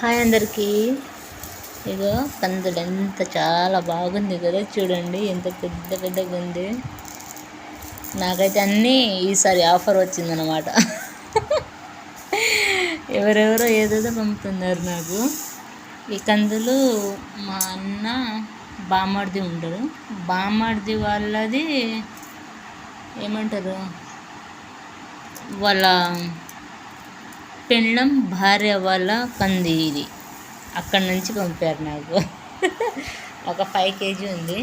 Hi అందరికీ. ఇదో కందులు ఎంత చాలా బాగుంది కదా చూడండి ఎంత పెద్ద పెద్దగా ఉంది. నాకైతే అన్నీ ఈసారి ఆఫర్ వచ్చిందనమాట ఎవరెవరో ఏదేదో పంపుతున్నారు నాకు. ఈ కందులు మా అన్న బామ్మడిది ఉండరు. బామ్మడిది వాళ్ళది ఏమంటారు? వాళ్ళ పెళ్ళం భార్య వాళ్ళ కంది ఇది అక్కడి నుంచి పంపారు నాకు. ఒక ఫైవ్ కేజీ ఉంది.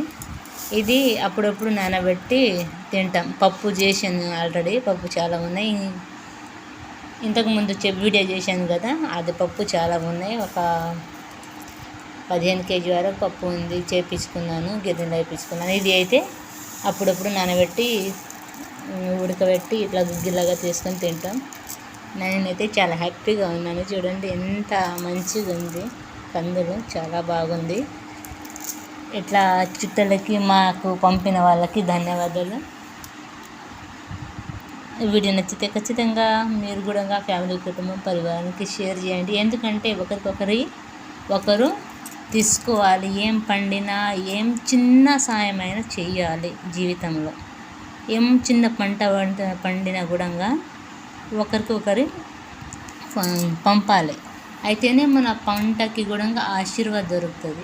ఇది అప్పుడప్పుడు నానబెట్టి తింటాం. పప్పు చేసాను ఆల్రెడీ. పప్పు చాలా ఉన్నాయి. ఇంతకుముందు చెప్ వీడియో చేశాను కదా అది పప్పు చాలా ఉన్నాయి. ఒక పదిహేను కేజీ వరకు పప్పు ఉంది. చేపించుకున్నాను. గిన్నెలు వేయించుకున్నాను ఇది అయితే అప్పుడప్పుడు నానబెట్టి ఉడకబెట్టి ఇట్లా గుగ్గిలాగా తీసుకొని తింటాం. నేనైతే చాలా హ్యాపీగా ఉన్నాను. చూడండి ఎంత మంచిగా ఉంది కందులు చాలా బాగుంది. ఇట్లా చుట్టలకి మాకు పంపిన వాళ్ళకి ధన్యవాదాలు. వీడియో నచ్చితే ఖచ్చితంగా మీరు కూడా ఫ్యామిలీ కుటుంబం పరివారానికి షేర్ చేయండి. ఎందుకంటే ఒకరికొకరి ఒకరు తీసుకోవాలి. ఏం పండినా ఏం చిన్న సాయమైనా చేయాలి జీవితంలో. ఏం చిన్న పంట పండినా కూడా ఒకరికి ఒకరి పంపాలి. అయితేనే మన పంటకి కూడా ఆశీర్వాదం దొరుకుతుంది.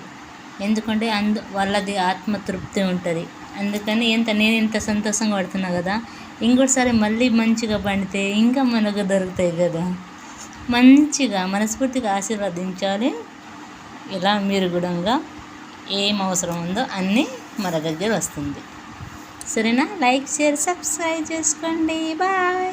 ఎందుకంటే అందు వాళ్ళది ఆత్మతృప్తి ఉంటుంది. అందుకని ఎంత నేను ఇంత సంతోషంగా పడుతున్నా కదా ఇంకోటిసారి మళ్ళీ మంచిగా పండితే ఇంకా మనకు దొరుకుతాయి కదా. మంచిగా మనస్ఫూర్తిగా ఆశీర్వదించాలి. ఇలా మీరు కూడా ఏం అవసరం ఉందో అన్నీ మన దగ్గర వస్తుంది. సరేనా? లైక్ షేర్ సబ్స్క్రైబ్ చేసుకోండి. బాయ్!